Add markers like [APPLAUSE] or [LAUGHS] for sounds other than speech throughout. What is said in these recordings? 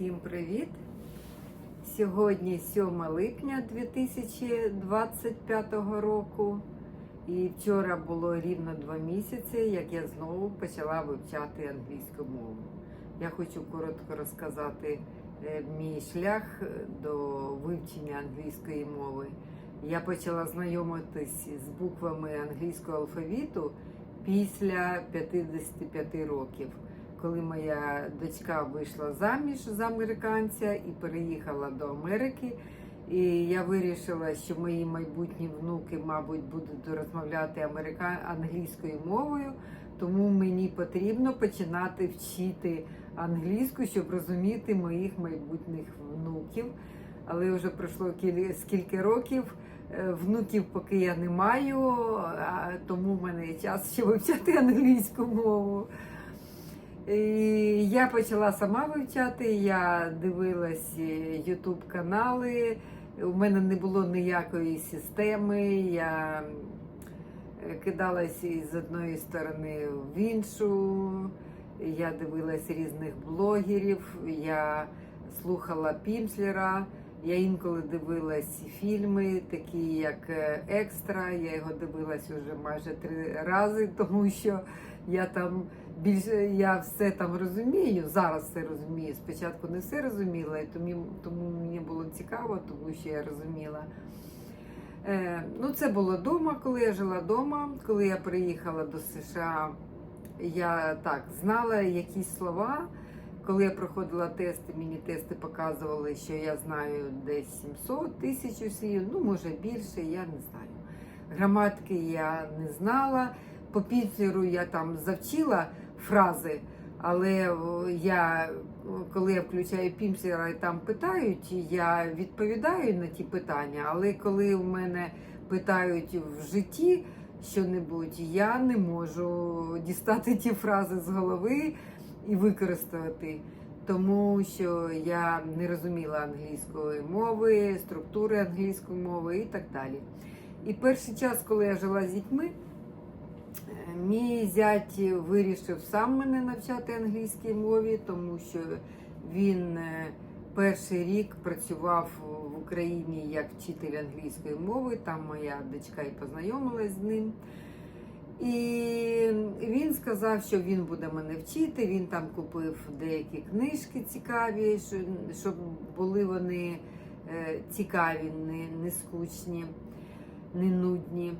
Всім привіт! Сьогодні 7 липня 2025 року. І вчора було рівно два місяці, як я знову почала вивчати англійську мову. Я хочу коротко розказати е, мій шлях до вивчення англійської мови. Я почала знайомитись з буквами англійського алфавіту після 55 років коли моя дочка вийшла заміж за американця і переїхала до Америки. І я вирішила, що мої майбутні внуки, мабуть, будуть розмовляти америка... англійською мовою, тому мені потрібно починати вчити англійську, щоб розуміти моїх майбутніх внуків. Але вже пройшло кіль... скільки років. Е, Внуків поки я не маю, а тому в мене є час ще вивчати англійську мову. Я почала сама вивчати, я дивилась YouTube канали. У мене не було ніякої системи. Я кидалась з одної сторони в іншу. Я дивилась різних блогерів, я слухала Пімслера. Я інколи дивилась фільми, такі як Екстра. Я його дивилась вже майже три рази, [LAUGHS] тому що я там більше я все там розумію. Зараз все розумію. Спочатку не все розуміла, і тому, тому мені було цікаво, тому що я розуміла. Е, ну, Це було вдома, коли я жила вдома. Коли я приїхала до США, я так знала якісь слова. Коли я проходила тести, мені тести показували, що я знаю десь 700 тисяч слів, ну може більше, я не знаю. Граматики я не знала. По піцеру я там завчила фрази, але я, коли я включаю пімсера і там питають, я відповідаю на ті питання. Але коли в мене питають в житті що-небудь, я не можу дістати ті фрази з голови і використати. Тому що я не розуміла англійської мови, структури англійської мови і так далі. І перший час, коли я жила з дітьми, Мій зять вирішив сам мене навчати англійській мові, тому що він перший рік працював в Україні як вчитель англійської мови. Там моя дочка і познайомилась з ним. І він сказав, що він буде мене вчити. Він там купив деякі книжки цікаві, щоб були вони цікаві, не, не скучні, не нудні.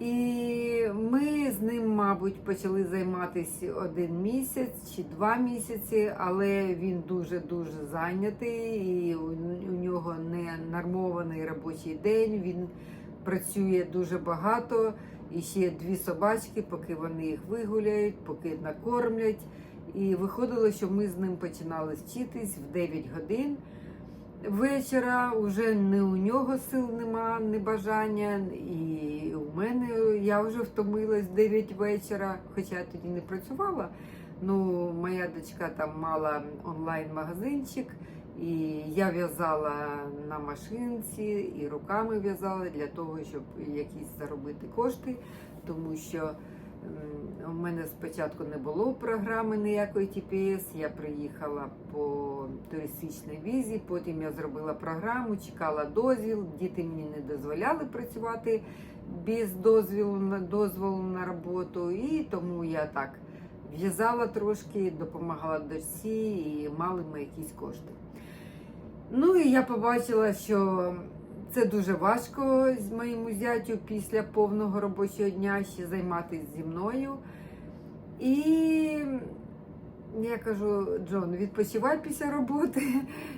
І ми з ним, мабуть, почали займатися один місяць чи два місяці, але він дуже-дуже зайнятий, і у нього не нормований робочий день. Він працює дуже багато. І ще дві собачки, поки вони їх вигуляють, поки накормлять. І виходило, що ми з ним починали вчитись в 9 годин вечора вже не у нього сил нема, не бажання, і у мене я вже втомилась 9 вечора, хоча я тоді не працювала. Ну, моя дочка там мала онлайн-магазинчик, і я в'язала на машинці і руками в'язала для того, щоб якісь заробити кошти, тому що. У мене спочатку не було програми ніякої TPS, я приїхала по туристичній візі, потім я зробила програму, чекала дозвіл, діти мені не дозволяли працювати без дозволу, дозволу на роботу, і тому я так в'язала трошки, допомагала дочці і мали ми якісь кошти. Ну і я побачила, що це дуже важко з моєму зятю після повного робочого дня ще займатися зі мною. І я кажу, Джон, відпочивай після роботи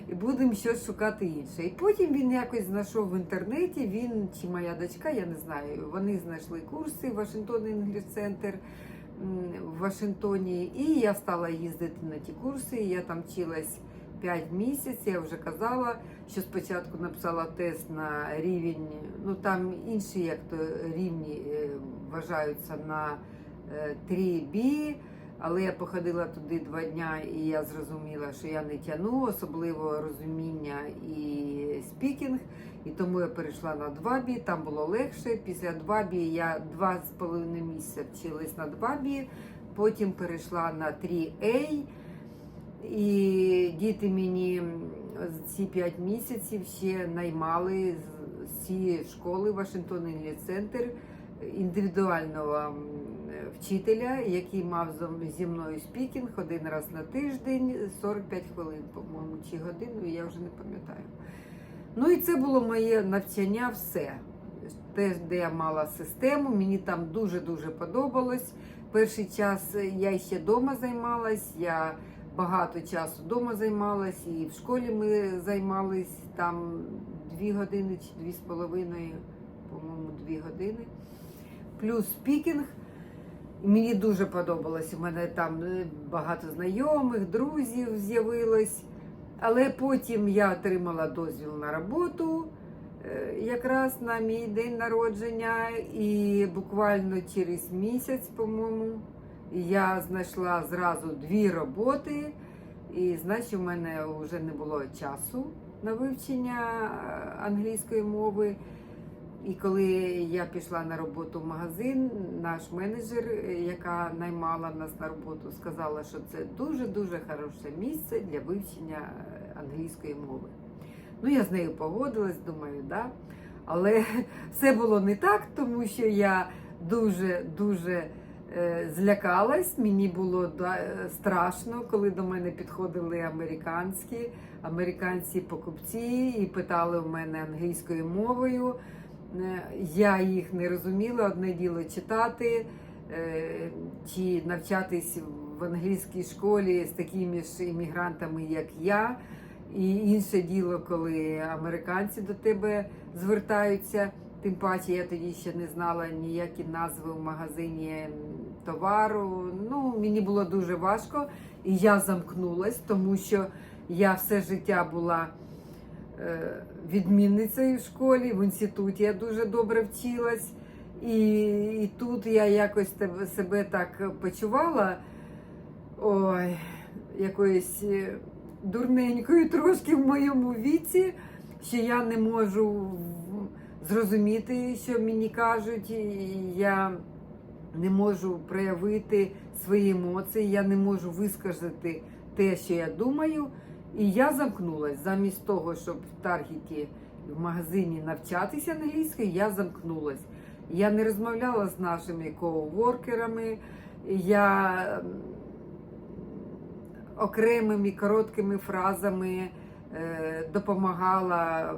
і будемо щось шукати інше. І потім він якось знайшов в інтернеті, він чи моя дочка, я не знаю, вони знайшли курси Вашингтон Інгліш Центр в Вашингтоні. І я стала їздити на ті курси, я там вчилась 5 місяців, я вже казала, що спочатку написала тест на рівень, ну там інші як то рівні е, вважаються на 3B, е, але я походила туди два дня і я зрозуміла, що я не тяну, особливо розуміння і спікінг. І тому я перейшла на 2B, там було легше. Після 2B я 2,5 місяця вчилась на 2B, потім перейшла на 3A. І діти мені ці 5 місяців ще наймали з- цієї школи Вашингтон Центр індивідуального вчителя, який мав зі мною спікінг один раз на тиждень, 45 хвилин, по-моєму, чи годину, я вже не пам'ятаю. Ну і це було моє навчання все. Те, де я мала систему, мені там дуже-дуже подобалось. Перший час я ще вдома займалась, я багато часу вдома займалась, і в школі ми займались там дві години чи дві з половиною, по-моєму, дві години. Плюс спікінг. Мені дуже подобалось. У мене там е, багато знайомих, друзів з'явилось. Але потім я отримала дозвіл на роботу е, якраз на мій день народження, і буквально через місяць, по-моєму, я знайшла зразу дві роботи, і значить, у мене вже не було часу на вивчення е, англійської мови. І коли я пішла на роботу в магазин, наш менеджер, е, яка наймала нас на роботу, сказала, що це дуже-дуже хороше місце для вивчення е, англійської мови. Ну, я з нею погодилась, думаю, да. Але [LAUGHS] все було не так, тому що я дуже-дуже злякалась. Мені було е, страшно, коли до мене підходили американські, американці покупці і питали в мене англійською мовою. Е, Я їх не розуміла. Одне діло читати е, чи навчатись в англійській школі з такими ж іммігрантами, як я. І інше діло, коли американці до тебе звертаються. Тим паче я тоді ще не знала ніякі назви в магазині товару. Ну, мені було дуже важко, і я замкнулась, тому що я все життя була е, відмінницею в школі, в інституті я дуже добре вчилась. І, і тут я якось себе так почувала. Ой, якоюсь е, дурненькою трошки в моєму віці, що я не можу зрозуміти, що мені кажуть. Я не можу проявити свої емоції, я не можу висказати те, що я думаю. І я замкнулась. Замість того, щоб в Таргеті в магазині навчатися англійською, я замкнулась. Я не розмовляла з нашими коуворкерами. Я окремими короткими фразами е, допомагала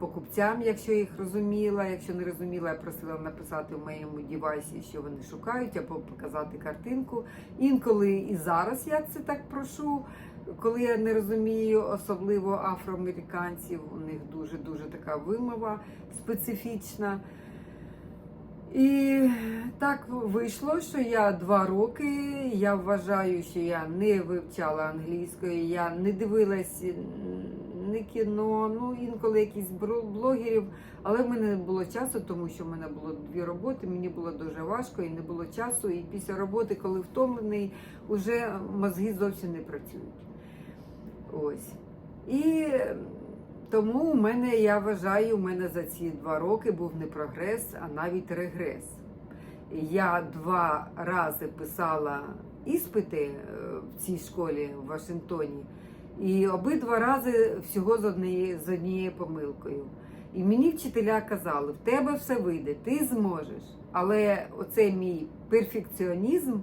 покупцям, якщо їх розуміла. Якщо не розуміла, я просила написати в моєму дівайсі, що вони шукають, або показати картинку. Інколи і зараз я це так прошу. Коли я не розумію, особливо афроамериканців, у них дуже дуже така вимова специфічна. І так вийшло, що я два роки. Я вважаю, що я не вивчала англійської, я не дивилась не кіно, ну інколи якісь блогерів, але в мене не було часу, тому що в мене було дві роботи. Мені було дуже важко і не було часу. І після роботи, коли втомлений, вже мозги зовсім не працюють. Ось. І тому у мене, я вважаю, у мене за ці два роки був не прогрес, а навіть регрес. Я два рази писала іспити е, в цій школі в Вашингтоні, і обидва рази всього з однією, помилкою. І мені вчителя казали, в тебе все вийде, ти зможеш. Але оцей мій перфекціонізм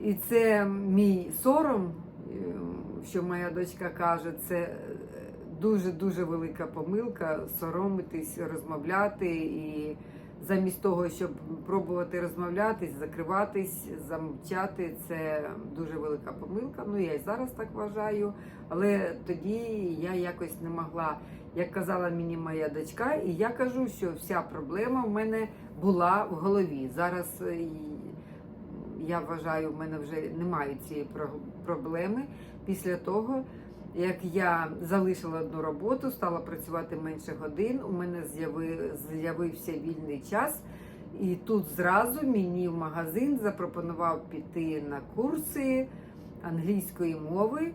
і це мій сором, е, що моя дочка каже, це дуже-дуже велика помилка соромитись, розмовляти і замість того, щоб пробувати розмовляти, закриватись, замовчати, це дуже велика помилка. Ну я і зараз так вважаю. Але тоді я якось не могла, як казала мені моя дочка, і я кажу, що вся проблема в мене була в голові. Зараз е, я вважаю, в мене вже немає цієї проблеми після того. Як я залишила одну роботу, стала працювати менше годин, у мене з'явився вільний час, і тут зразу мені в магазин запропонував піти на курси англійської мови,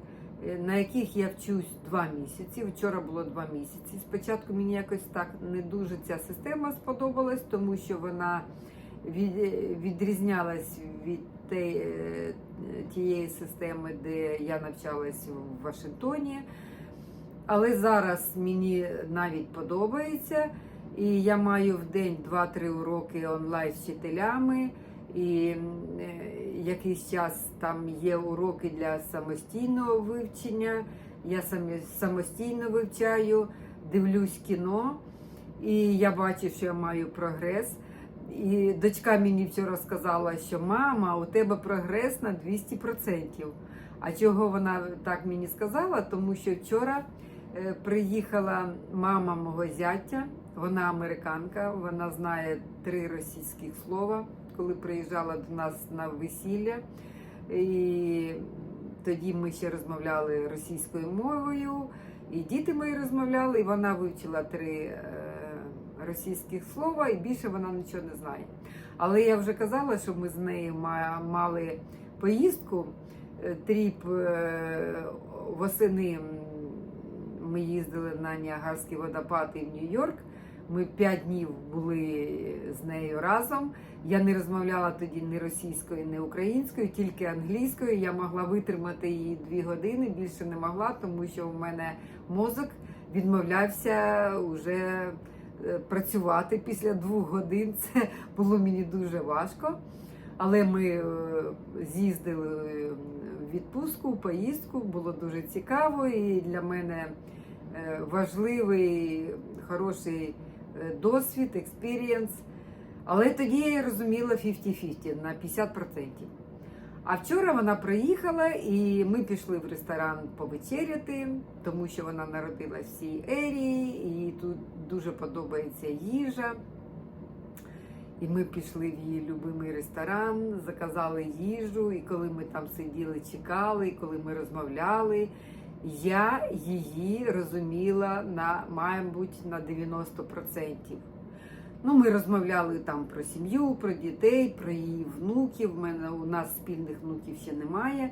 е, на яких я вчусь два місяці. Вчора було два місяці. Спочатку мені якось так не дуже ця система сподобалась, тому що вона відрізнялась від е, тієї системи, де я навчалась в Вашингтоні. Але зараз мені навіть подобається. І я маю в день 2-3 уроки онлайн з вчителями. І е, якийсь час там є уроки для самостійного вивчення. Я самостійно вивчаю, дивлюсь кіно, і я бачу, що я маю прогрес. І дочка мені вчора сказала, що мама, у тебе прогрес на 200%. А чого вона так мені сказала? Тому що вчора е, приїхала мама мого зятя, вона американка, вона знає три російських слова, коли приїжджала до нас на весілля. І тоді ми ще розмовляли російською мовою, і діти мої розмовляли, і вона вивчила три е, російських слова, і більше вона нічого не знає. Але я вже казала, що ми з нею мали поїздку, е, тріп е, восени. Ми їздили на Ніагарський водопад і в Нью-Йорк. Ми п'ять днів були з нею разом. Я не розмовляла тоді ні російською, ні українською, тільки англійською. Я могла витримати її дві години, більше не могла, тому що в мене мозок відмовлявся вже е, працювати після двох годин. [LAUGHS] Це було мені дуже важко. Але ми е, з'їздили в відпустку, в поїздку, було дуже цікаво і для мене е, важливий, хороший е, досвід, експірієнс. Але тоді я розуміла 50-50 на 50%. А вчора вона приїхала і ми пішли в ресторан повечеряти, тому що вона народилась в цій ерії, і тут дуже подобається їжа. І ми пішли в її любимий ресторан, заказали їжу, і коли ми там сиділи, чекали, і коли ми розмовляли, я її розуміла на, мабуть, на 90%. Ну, ми розмовляли там про сім'ю, про дітей, про її внуків. У мене у нас спільних внуків ще немає.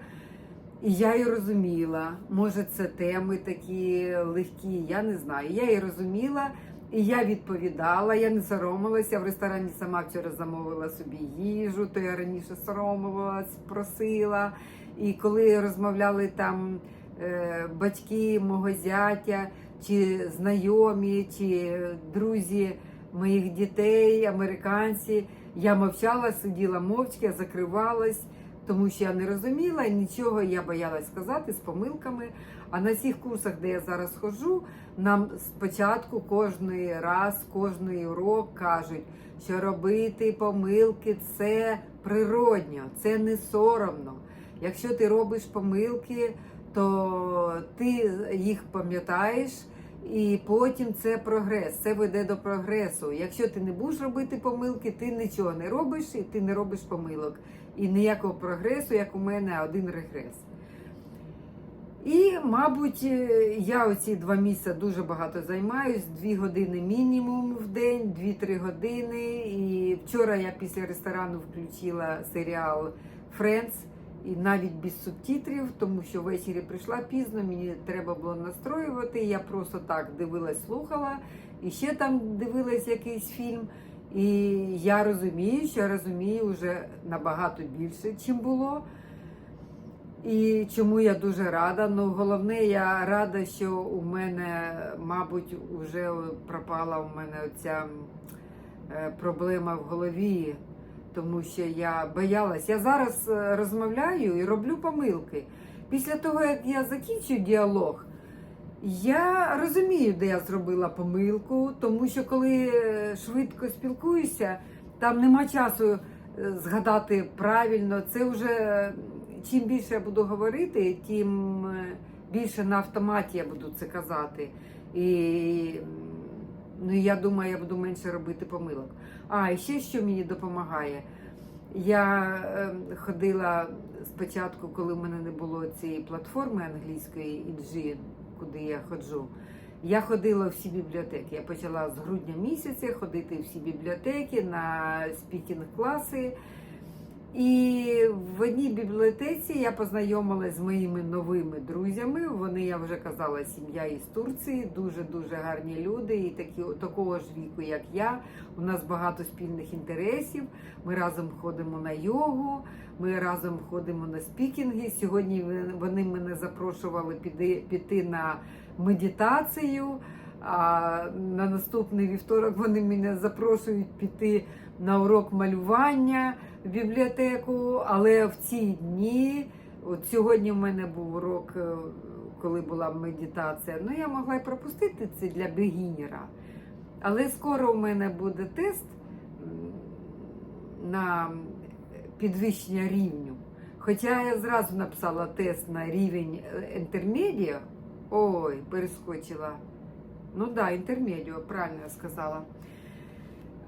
І я її розуміла. Може, це теми такі легкі, я не знаю. Я її розуміла, і я відповідала, я не соромилася. В ресторані сама вчора замовила собі їжу, то я раніше соромилась, просила. І коли розмовляли там е, батьки мого зятя, чи знайомі, чи друзі моїх дітей, американці, я мовчала, сиділа мовчки, закривалась, тому що я не розуміла нічого я боялась сказати з помилками. А на цих курсах, де я зараз ходжу, нам спочатку кожний раз, кожний урок кажуть, що робити помилки це природньо, це не соромно. Якщо ти робиш помилки, то ти їх пам'ятаєш. І потім це прогрес, це веде до прогресу. Якщо ти не будеш робити помилки, ти нічого не робиш і ти не робиш помилок. І ніякого прогресу, як у мене, один регрес. І, мабуть, е, я оці два місяці дуже багато займаюсь, дві години мінімум в день, 2-3 години. І вчора я після ресторану включила серіал Friends. І навіть без субтитрів, тому що ввечері прийшла пізно, мені треба було настроювати. Я просто так дивилась, слухала, і ще там дивилась якийсь фільм. І я розумію, що я розумію вже набагато більше, чим було. І чому я дуже рада. Ну, головне, я рада, що у мене, мабуть, вже пропала у мене оця е, проблема в голові тому що я боялась. Я зараз е, розмовляю і роблю помилки. Після того, як я закінчу діалог, я розумію, де я зробила помилку, тому що коли е, швидко спілкуюся, там нема часу е, згадати правильно. Це вже чим більше я буду говорити, тим більше на автоматі я буду це казати. І ну, я думаю, я буду менше робити помилок. А, і ще що мені допомагає. Я е, ходила спочатку, коли в мене не було цієї платформи англійської EG, куди я ходжу. Я ходила в всі бібліотеки. Я почала з грудня місяця ходити всі бібліотеки на спікінг-класи. І в одній бібліотеці я познайомилася з моїми новими друзями. Вони, я вже казала, сім'я із Турції, дуже-дуже гарні люди, і такі, такого ж віку, як я. У нас багато спільних інтересів. Ми разом ходимо на йогу, ми разом ходимо на спікінги. Сьогодні вони мене запрошували піти, піти на медитацію. А на наступний вівторок вони мене запрошують піти на урок малювання в бібліотеку. Але в ці дні, от сьогодні в мене був урок, е, коли була медитація. Ну я могла й пропустити це для бегінера. Але скоро у мене буде тест на підвищення рівню. Хоча я зразу написала тест на рівень інтермедіа. Ой, перескочила. Ну так, да, інтермедіо, правильно я сказала.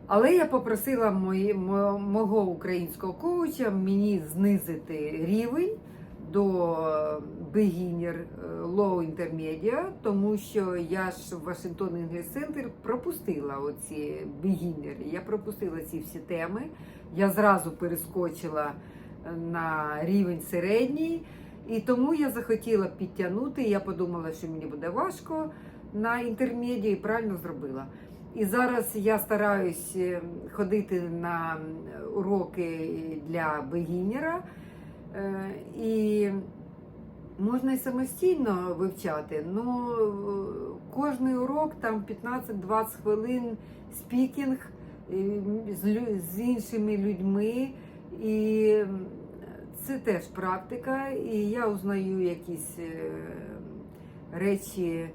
Але я попросила мої, мого українського коуча мені знизити рівень до beginner е, low intermedia, тому що я ж в Вашингтон English Center пропустила оці beginner. Я пропустила ці всі теми. Я зразу перескочила на рівень середній, і тому я захотіла підтягнути. Я подумала, що мені буде важко на інтермедіа і правильно зробила. І зараз я стараюсь е, ходити на уроки для бегінера. Е, І можна і самостійно вивчати. Ну, кожний урок там 15-20 хвилин спікінг е, з, іншими людьми. І це теж практика. І я узнаю якісь е, речі е,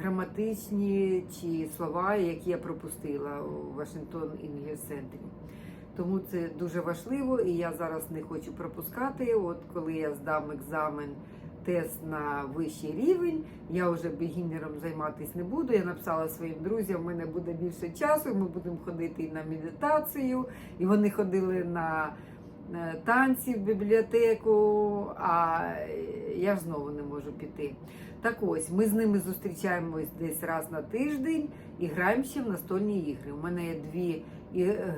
граматичні чи слова, які я пропустила у Вашингтон Center. Тому це дуже важливо, і я зараз не хочу пропускати. От коли я здам екзамен, тест на вищий рівень, я вже бігінером займатися не буду. Я написала своїм друзям, в мене буде більше часу, ми будемо ходити на медитацію, і вони ходили на е, танці в бібліотеку, а я ж знову не можу піти. Так ось, ми з ними зустрічаємось десь раз на тиждень і граємо ще в настольні ігри. У мене є дві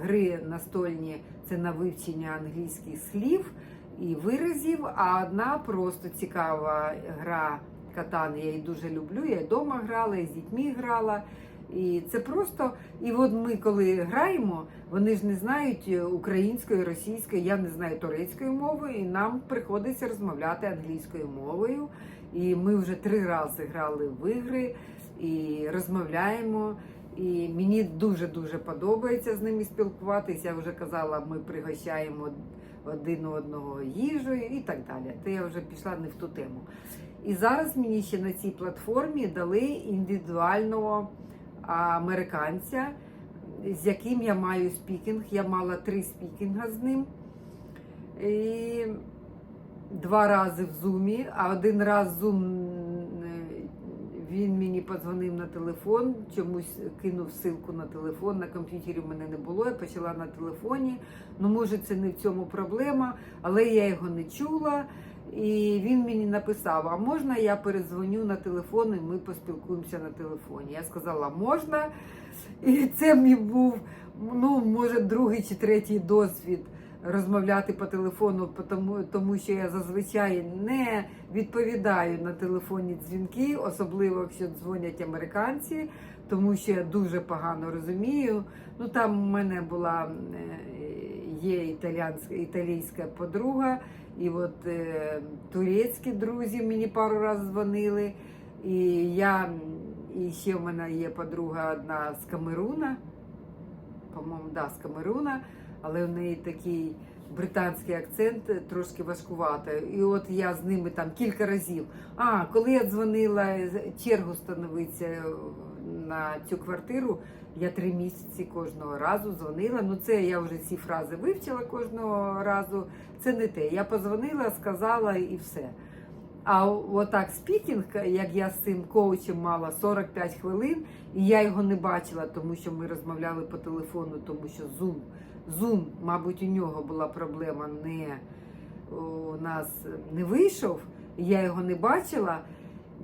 гри настольні це на вивчення англійських слів і виразів, а одна просто цікава гра катан. Я її дуже люблю. Я й вдома грала, і з дітьми грала. І це просто, і от ми коли граємо, вони ж не знають української, російської, я не знаю турецької мови, і нам приходиться розмовляти англійською мовою. І ми вже три рази грали в ігри і розмовляємо. І мені дуже дуже подобається з ними спілкуватися. Я вже казала, ми пригощаємо один одного їжею і так далі. То я вже пішла не в ту тему. І зараз мені ще на цій платформі дали індивідуального американця, з яким я маю спікінг. Я мала три спікінга з ним. І два рази в зумі, а один раз зум е, він мені подзвонив на телефон, чомусь кинув ссылку на телефон. На комп'ютері в мене не було. Я почала на телефоні. Ну, може, це не в цьому проблема, але я його не чула. І він мені написав: А можна я перезвоню на телефон і ми поспілкуємося на телефоні? Я сказала, можна. І це мій був, ну, може, другий чи третій досвід розмовляти по телефону, тому, тому що я зазвичай не відповідаю на телефонні дзвінки, особливо якщо дзвонять американці, тому що я дуже погано розумію. Ну там у мене була е, є італійська, італійська подруга, і от е, турецькі друзі мені пару разів дзвонили. І я і ще в мене є подруга одна з Камеруна, по-моєму, да, з Камеруна, але в неї такий британський акцент трошки важкувато. І от я з ними там кілька разів. А коли я дзвонила чергу становиться е, на цю квартиру, я три місяці кожного разу дзвонила. Ну це я вже ці фрази вивчила кожного разу. Це не те. Я позвонила, сказала і все. А отак спікінг, як я з цим коучем мала 45 хвилин, і я його не бачила, тому що ми розмовляли по телефону, тому що Zoom, Zoom, мабуть, у нього була проблема, не у нас не вийшов, я його не бачила.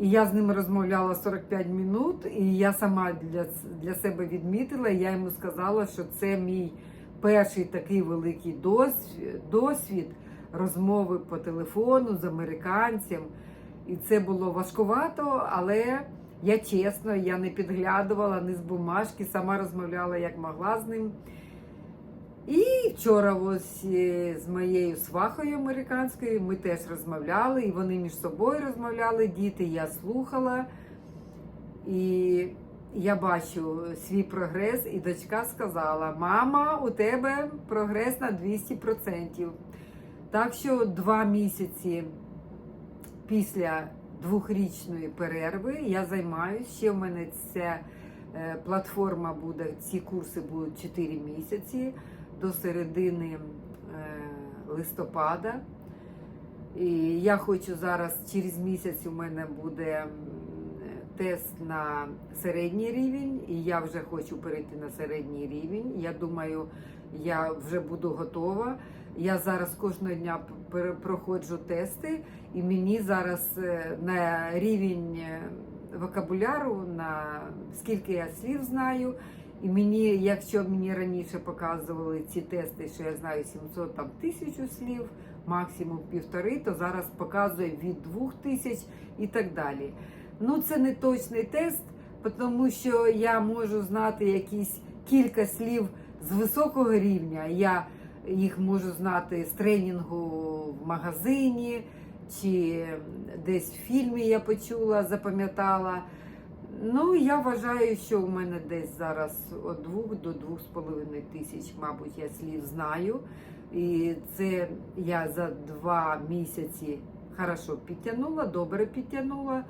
І я з ним розмовляла 45 минут, і я сама для, для себе відмітила, я йому сказала, що це мій перший такий великий досвід, досвід розмови по телефону з американцем. І це було важкувато, але я чесно, я не підглядувала ні з бумажки, сама розмовляла як могла з ним. Вчора ось з моєю свахою американською ми теж розмовляли, і вони між собою розмовляли, діти, я слухала. І я бачу свій прогрес, і дочка сказала: Мама, у тебе прогрес на 200%. Так що два місяці після двохрічної перерви я займаюся. Ще в мене ця е, платформа буде, ці курси будуть 4 місяці до середини е, листопада. І я хочу зараз, через місяць у мене буде тест на середній рівень, і я вже хочу перейти на середній рівень. Я думаю, я вже буду готова. Я зараз кожного дня проходжу тести, і мені зараз е, на рівень е, вокабуляру, на скільки я слів знаю. І мені, якщо мені раніше показували ці тести, що я знаю 700 там тисячу слів, максимум півтори, то зараз показує від двох тисяч і так далі. Ну, це не точний тест, тому що я можу знати якісь кілька слів з високого рівня. Я їх можу знати з тренінгу в магазині, чи десь в фільмі я почула, запам'ятала. Ну, я вважаю, що у мене десь зараз від 2 до 2,5 тисяч, мабуть, я слів знаю. І це я за два місяці хорошо підтягнула, добре підтягнула.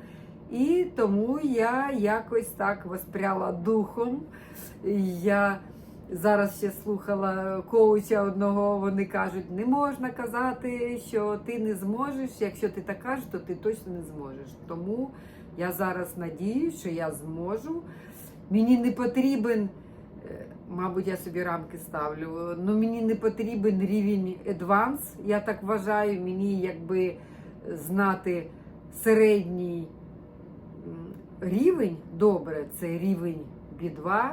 І тому я якось так воспряла духом. Я зараз ще слухала коуча одного, вони кажуть, не можна казати, що ти не зможеш. Якщо ти так кажеш, то ти точно не зможеш. Тому я зараз надію, що я зможу. Мені не потрібен, е, мабуть, я собі рамки ставлю, але мені не потрібен рівень advance, я так вважаю, мені якби знати середній рівень, добре, це рівень B2,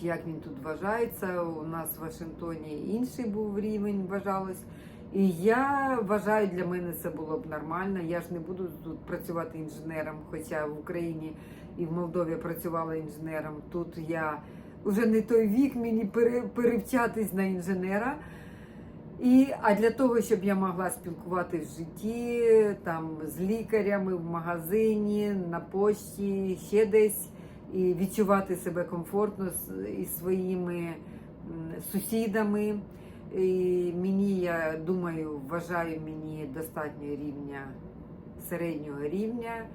чи як він тут вважається, у нас в Вашингтоні інший був рівень, вважалось. І я вважаю, для мене це було б нормально. Я ж не буду тут працювати інженером, хоча в Україні і в Молдові працювала інженером. Тут я вже не той вік мені пере- перевчатись на інженера. І, а для того, щоб я могла спілкуватися в житті, там з лікарями в магазині, на почті, ще десь, і відчувати себе комфортно із своїми сусідами. І мені, я думаю, вважаю мені достатньо рівня середнього рівня.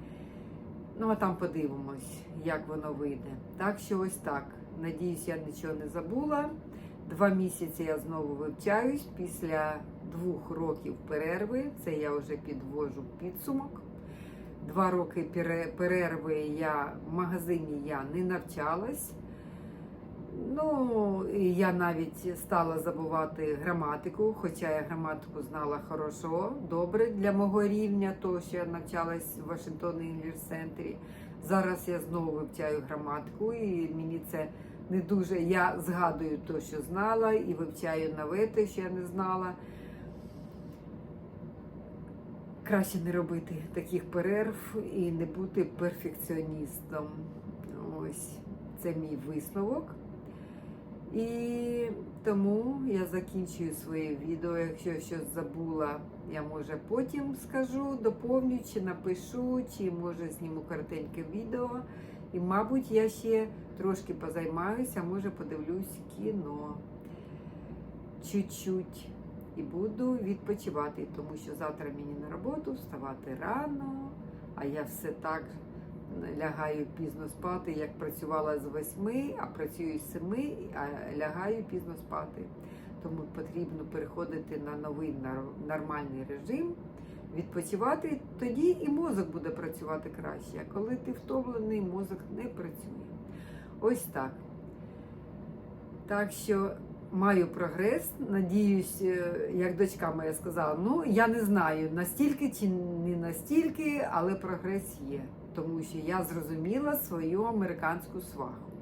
Ну, а там подивимось, як воно вийде. Так що ось так. Надіюсь, я нічого не забула. Два місяці я знову вивчаюсь після двох років перерви. Це я вже підвожу підсумок. Два роки перерви я в магазині я не навчалась. Ну, я навіть стала забувати граматику, хоча я граматику знала хорошо, добре для мого рівня, того, що я навчалась в Вашингтон English Center. Зараз я знову вивчаю граматику, і мені це не дуже. Я згадую те, що знала, і вивчаю нове те, що я не знала. Краще не робити таких перерв і не бути перфекціоністом. Ось це мій висновок. І тому я закінчую своє відео. Якщо щось забула, я може потім скажу, доповню, чи напишу, чи може зніму коротеньке відео. І, мабуть, я ще трошки позаймаюся, може подивлюсь кіно чуть-чуть. І буду відпочивати, тому що завтра мені на роботу вставати рано, а я все так лягаю пізно спати, як працювала з восьми, а працюю з семи, а лягаю пізно спати. Тому потрібно переходити на новий нормальний режим, відпочивати, тоді і мозок буде працювати краще. А коли ти втомлений, мозок не працює. Ось так. Так що маю прогрес. Надіюсь, е, як дочка моя сказала, ну я не знаю настільки чи не настільки, але прогрес є. Тому що я зрозуміла свою американську сваху.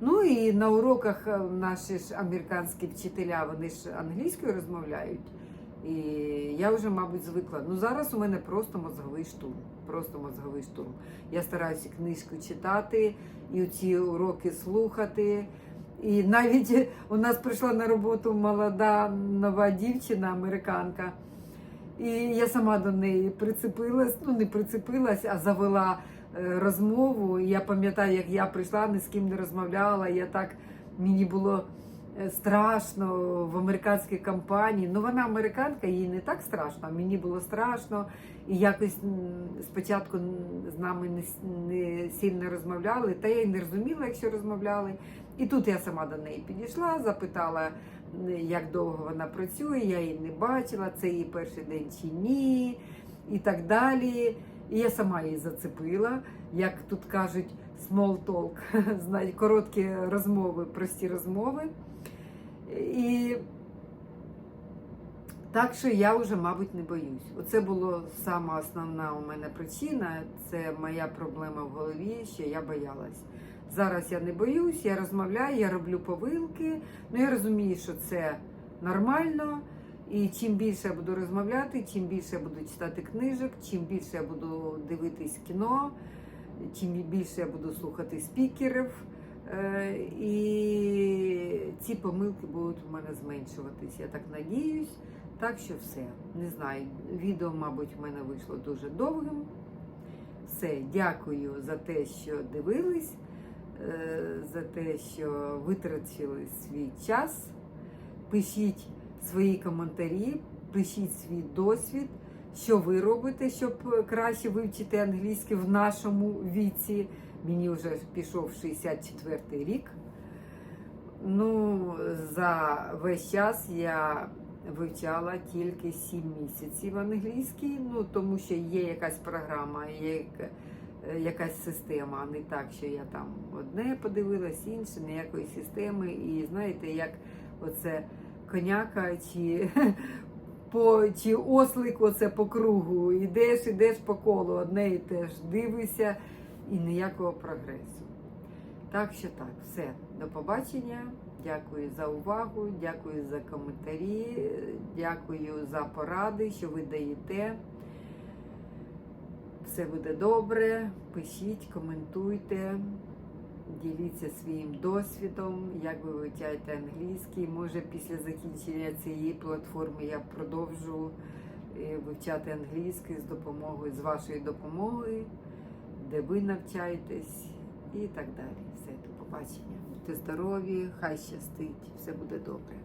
Ну і на уроках е, наші ж американські вчителя, вони ж англійською розмовляють. І я вже, мабуть, звикла. Ну зараз у мене просто мозговий штурм. Просто мозговий штурм. Я стараюся книжку читати і ці уроки слухати. І навіть у нас прийшла на роботу молода нова дівчина, американка. І я сама до неї прицепилась, ну не прицепилась, а завела е, розмову. І я пам'ятаю, як я прийшла, ні з ким не розмовляла. Я так мені було е, страшно в американській компанії. Ну вона американка, їй не так страшно. а Мені було страшно. І якось спочатку з нами не, сильно розмовляли, та я й не розуміла, якщо розмовляли. І тут я сама до неї підійшла, запитала, як довго вона працює, я її не бачила, це її перший день чи ні, і так далі. І я сама її зацепила, як тут кажуть, small talk, [LAUGHS] короткі розмови, прості розмови. І так що я вже, мабуть, не боюсь. Оце була сама основна у мене причина. Це моя проблема в голові, що я боялась. Зараз я не боюсь, я розмовляю, я роблю повилки. Ну я розумію, що це нормально. І чим більше я буду розмовляти, чим більше я буду читати книжок, чим більше я буду дивитись кіно, чим більше я буду слухати спікерів. Е, І ці помилки будуть у мене зменшуватись. Я так надіюсь. Так що все. Не знаю. Відео, мабуть, в мене вийшло дуже довгим. Все, дякую за те, що дивились, за те, що витратили свій час. Пишіть свої коментарі, пишіть свій досвід, що ви робите, щоб краще вивчити англійське в нашому віці. Мені вже пішов 64-й рік. Ну, за весь час я вивчала тільки 7 місяців англійський, ну тому що є якась програма, є е, якась система, а не так, що я там одне подивилась, інше, ніякої системи. І знаєте, як оце коняка чи [LAUGHS] по чи ослик оце по кругу. Ідеш, ідеш по колу, одне і теж дивишся і ніякого прогресу. Так що так, все, до побачення. Дякую за увагу, дякую за коментарі, дякую за поради, що ви даєте. Все буде добре. Пишіть, коментуйте, діліться своїм досвідом, як ви вивчаєте англійський. Може, після закінчення цієї платформи я продовжу е, вивчати англійський з допомогою, з вашою допомогою, де ви навчаєтесь і так далі. Все, до побачення. Будьте здорові, хай щастить, все буде добре.